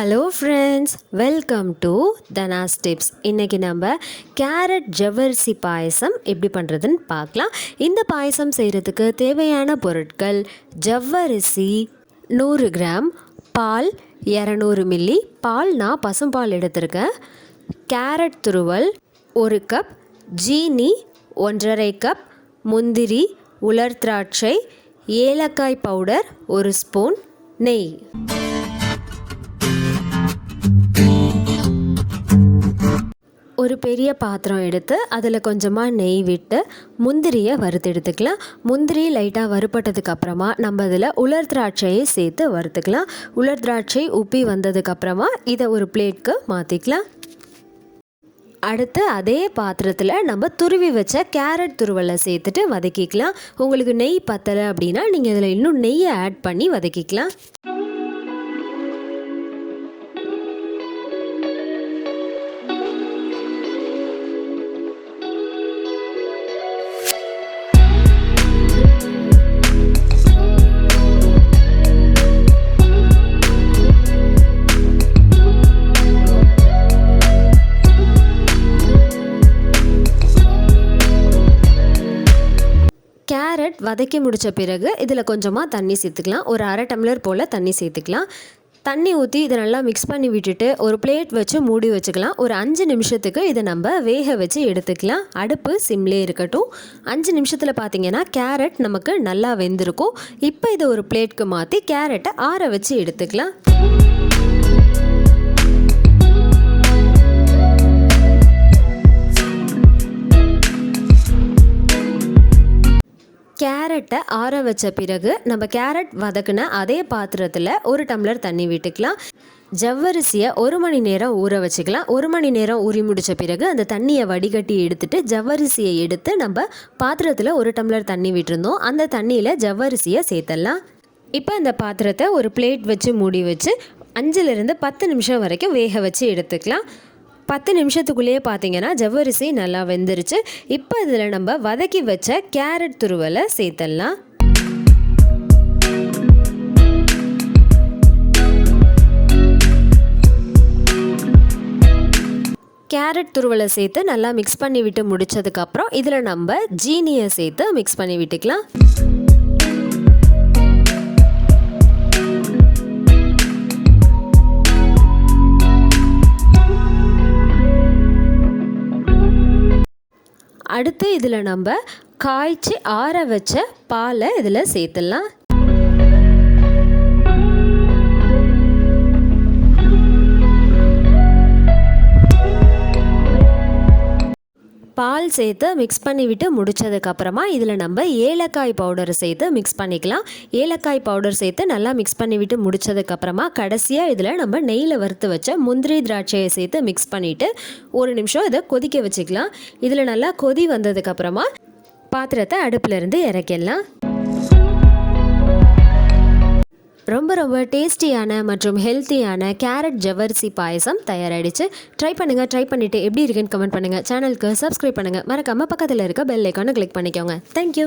Hello friends welcome to Dhana's tips இன்றைக்கி நம்ம carrot ஜவ்வரிசி பாயசம் எப்படி பண்ணுறதுன்னு பார்க்கலாம். இந்த பாயசம் செய்கிறதுக்கு தேவையான பொருட்கள் ஜவ்வரிசி நூறு கிராம் பால் இரநூறு மில்லி பால் நான் பசும்பால் எடுத்திருக்கேன். கேரட் துருவல் ஒரு கப் ஜீனி ஒன்றரை கப் முந்திரி உலர் திராட்சை ஏலக்காய் பவுடர் ஒரு ஸ்பூன் நெய். பெரிய பாத்திரம் எடுத்து அதில் கொஞ்சமாக நெய் விட்டு முந்திரியை வறுத்து எடுத்துக்கலாம். முந்திரி லைட்டாக வறுப்பட்டதுக்கப்புறமா நம்ம அதில் உலர் திராட்சையை சேர்த்து வறுத்துக்கலாம். உலர் திராட்சை உப்பி வந்ததுக்கப்புறமா இதை ஒரு பிளேட்க்கு மாற்றிக்கலாம் அடுத்து அதே பாத்திரத்தில் நம்ம துருவி வச்ச கேரட் துருவலை சேர்த்துட்டு வதக்கிக்கலாம். உங்களுக்கு நெய் பத்தலை அப்படின்னா நீங்கள் இதில் இன்னும் நெய்யை ஆட் பண்ணி வதக்கிக்கலாம். கேரட் வதக்கி முடித்த பிறகு இதில் கொஞ்சமாக தண்ணி சேர்த்துக்கலாம். ஒரு அரை டம்ளர் போல் தண்ணி சேர்த்துக்கலாம். தண்ணி ஊற்றி இதை நல்லா மிக்ஸ் பண்ணி விட்டுட்டு ஒரு பிளேட் வச்சு மூடி வச்சுக்கலாம். ஒரு அஞ்சு நிமிஷத்துக்கு இதை நம்ம வேக வச்சு எடுத்துக்கலாம். அடுப்பு சிம்லே இருக்கட்டும். அஞ்சு நிமிஷத்தில் பார்த்தீங்கன்னா கேரட் நமக்கு நல்லா வெந்திருக்கும். இப்போ இதை ஒரு பிளேட்க்கு மாற்றி கேரட்டை ஆற வச்சு எடுத்துக்கலாம். கேரட்டை ஆற வச்ச பிறகு நம்ம கேரட் வதக்குன அதே பாத்திரத்தில் ஒரு டம்ளர் தண்ணி விட்டுக்கலாம். ஜவ்வரிசியை ஒரு மணி நேரம் ஊற வச்சுக்கலாம். ஒரு மணி நேரம் ஊறி முடித்த பிறகு அந்த தண்ணியை வடிகட்டி எடுத்துட்டு ஜவ்வரிசியை எடுத்து நம்ம பாத்திரத்தில் ஒரு டம்ளர் தண்ணி விட்டுருந்தோம். அந்த தண்ணியில் ஜவ்வரிசியை சேர்த்துடலாம் இப்போ அந்த பாத்திரத்தை ஒரு பிளேட் வச்சு மூடி வச்சு அஞ்சுலேருந்து பத்து நிமிஷம் வரைக்கும் வேக வச்சு எடுத்துக்கலாம். பத்து நிமிஷத்துக்குள்ளேயே பார்த்தீங்கன்னா ஜவ்வரிசி நல்லா வெந்துருச்சு. இப்போ இதில் நம்ம வதக்கி வச்ச கேரட் துருவலை சேர்த்துடலாம் கேரட் துருவலை சேர்த்து நல்லா மிக்ஸ் பண்ணி விட்டு முடிச்சதுக்கப்புறம் இதில் நம்ம ஜீனியை சேர்த்து மிக்ஸ் பண்ணி விட்டுக்கலாம். அடுத்து இதில் நம்ம காய்ச்சி ஆற வச்ச பாலை இதில் சேர்த்துடலாம். பால் சேர்த்து மிக்ஸ் பண்ணிவிட்டு முடித்ததுக்கப்புறமா இதில் நம்ம ஏலக்காய் பவுடர் சேர்த்து மிக்ஸ் பண்ணிக்கலாம். ஏலக்காய் பவுடர் சேர்த்து நல்லா மிக்ஸ் பண்ணிவிட்டு முடித்ததுக்கப்புறமா கடைசியாக இதில் நம்ம நெய்யில் வறுத்து வச்ச முந்திரி திராட்சையை சேர்த்து மிக்ஸ் பண்ணிவிட்டு ஒரு நிமிஷம் இதை கொதிக்க வச்சுக்கலாம். இதில் நல்லா கொதி வந்ததுக்கப்புறமா பாத்திரத்தை அடுப்பிலேருந்து இறக்கிடலாம். ரொம்ப ரொம்ப டேஸ்டியான மற்றும் ஹெல்த்தியான கேரட் ஜவரிசி பாயசம் தயாராகிடுச்சு ட்ரை பண்ணுங்கள் ட்ரை பண்ணிவிட்டு எப்படி இருக்குன்னு கமெண்ட் பண்ணுங்கள் சேனலுக்கு சப்ஸ்கிரைப் பண்ணுங்கள் மறக்காமல் பக்கத்தில் இருக்க பெல் ஐக்கானை கிளிக் பண்ணிக்கோங்க. தேங்க்யூ